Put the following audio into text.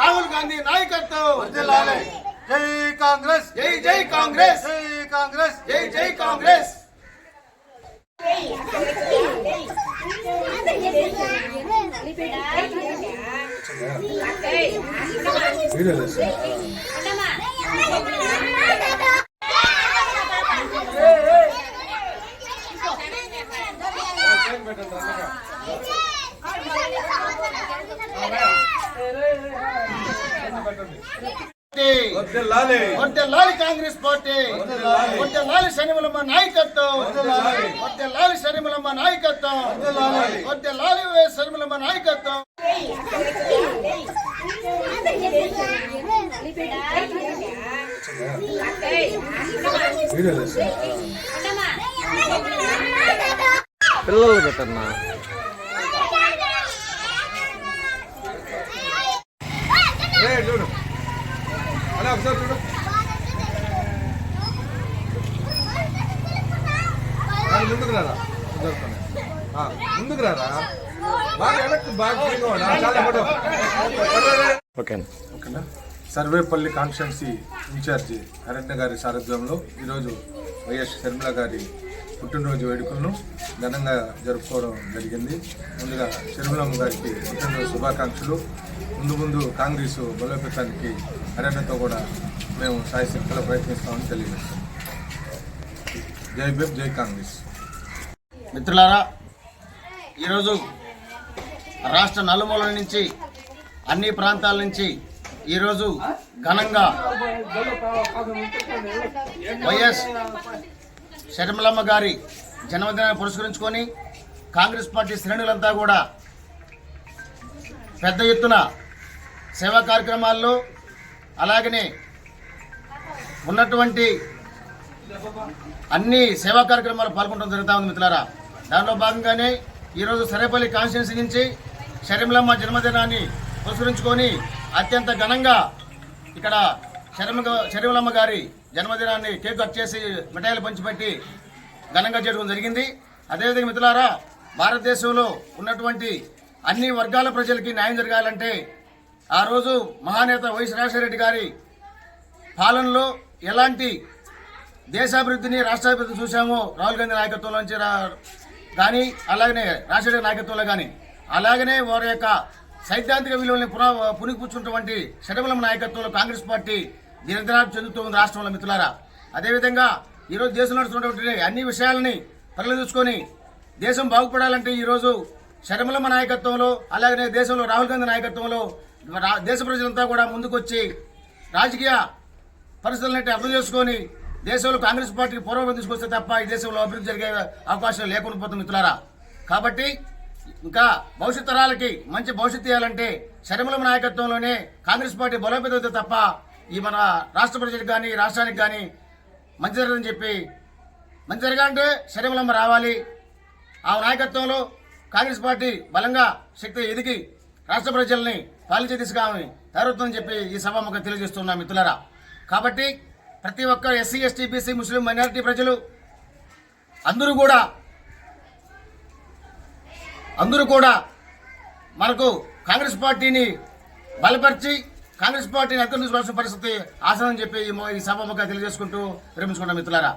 రాహుల్ గాంధీ నాయకత్వం జై కాంగ్రెస్ జై జై కాంగ్రెస్ జై కాంగ్రెస్ జై జై కాంగ్రెస్ వర్ధిల్లాలి. లాలి. కాంగ్రెస్ పార్టీ. లాలి. శనిమలమ్మ నాయకత్వం. లాలి. శనిమలమ్మ నాయకత్వం. లాలి. శనిమలమ్మ నాయకత్వం. పిల్లలు పెట్టన్నా. అలా ఒకసారి చూడు ఆ, ముందుకు రారా జరుగుతున్నాయి. ఆ, ముందుకు రారా బాగా వెనక్కి బాగా ఫ్రీగా ఉండు. ఆ, చాలా ఫోటో ఓకే ఓకేనా సర్వేపల్లి కాన్స్టెన్సీ ఇన్ఛార్జి అరణ్య గారి సారథ్యంలో ఈరోజు వైఎస్ షర్మిల గారి పుట్టినరోజు వేడుకలను ఘనంగా జరుపుకోవడం జరిగింది. ముందుగా షర్మిలమ్మ గారికి పుట్టినరోజు శుభాకాంక్షలు. ముందు ముందు కాంగ్రెస్ బలోపేతానికి హరణ్యతో కూడా మేము సాయశక్తిలో ప్రయత్నిస్తామని తెలియజేస్తాం. జై బిబ్ జై కాంగ్రెస్. మిత్రులారా ఈరోజు రాష్ట్ర నలుమూల నుంచి అన్ని ప్రాంతాల నుంచి ఈరోజు ఘనంగా వైఎస్ షర్మిలమ్మ గారి జన్మదినాన్ని పురస్కరించుకొని కాంగ్రెస్ పార్టీ శ్రేణులంతా కూడా పెద్ద ఎత్తున సేవా కార్యక్రమాల్లో అలాగనే ఉన్నటువంటి అన్ని సేవా కార్యక్రమాలు పాల్గొనడం జరుగుతూ ఉంది మిత్రులారా. దానిలో భాగంగానే ఈరోజు సరేపల్లి కాన్స్టిట్యున్సీ నుంచి షర్మిలమ్మ జన్మదినాన్ని పురస్కరించుకొని అత్యంత ఘనంగా ఇక్కడ శరమ శరమలమ్మ గారి జన్మదినాన్ని కేక్ కట్ చేసి మిఠాయిలు పంచిపెట్టి ఘనంగా చేయడం జరిగింది. అదేవిధంగా మిత్రులారా భారతదేశంలో ఉన్నటువంటి అన్ని వర్గాల ప్రజలకి న్యాయం జరగాలంటే ఆ రోజు మహానేత వైఎస్ రాజశేఖర రెడ్డి గారి పాలనలో ఎలాంటి దేశాభివృద్ధిని రాష్ట్రాభివృద్ధి చూశామో రాహుల్ గాంధీ నాయకత్వంలో నుంచి కానీ అలాగనే రాజశేఖర నాయకత్వంలో కానీ అలాగనే వారి యొక్క సైద్ధాంతిక విలువల్ని పున పునిపుచ్చున్నటువంటి షడబలం నాయకత్వంలో కాంగ్రెస్ పార్టీ దినదినాలు చెందుతుంది రాష్ట్రంలో మిత్రులారా. అదేవిధంగా ఈరోజు దేశంలో నడుస్తున్నటువంటి అన్ని విషయాలని పరిశీలించుకొని దేశం బాగుపడాలంటే ఈరోజు షర్మిలమ్మ నాయకత్వంలో అలాగనే దేశంలో రాహుల్ గాంధీ నాయకత్వంలో రా- దేశ ప్రజలంతా కూడా ముందుకొచ్చి రాజకీయ పరిస్థితులన్నిటి అర్థం చేసుకొని దేశంలో కాంగ్రెస్ పార్టీకి పూర్వం తీసుకొస్తే తప్ప ఈ దేశంలో అభివృద్ధి జరిగే అవకాశం లేకుండా పోతుంది మిత్రులారా. కాబట్టి ఇంకా భవిష్యత్ తరాలకి మంచి భవిష్యత్తు ఇవ్వాలంటే శరమలం నాయకత్వంలోనే కాంగ్రెస్ పార్టీ బలోపేతం తప్ప ఈ మన రాష్ట్ర ప్రజలకు కానీ రాష్ట్రానికి కానీ మంచి జరగదని చెప్పి మంచి జరగాలంటే శర్మలమ్మ రావాలి. ఆ నాయకత్వంలో కాంగ్రెస్ పార్టీ బలంగా శక్తి ఎదిగి రాష్ట్ర ప్రజల్ని పాలించే దిశగా ఆమె తయారవుతుందని చెప్పి ఈ సభాముఖం తెలియజేస్తున్నా మిత్రులరా. కాబట్టి ప్రతి ఒక్క ఎస్సీ ఎస్టీ బీసీ ముస్లిం మైనారిటీ ప్రజలు అందరూ కూడా అందరూ కూడా మనకు కాంగ్రెస్ పార్టీని బలపరిచి కాంగ్రెస్ పార్టీని అర్థం తీసుకోవాల్సిన పరిస్థితి ఆసనం చెప్పి ఈ మొ- ఈ సభాముఖంగా తెలియజేసుకుంటూ విరమించుకున్నాం మిత్రులారా.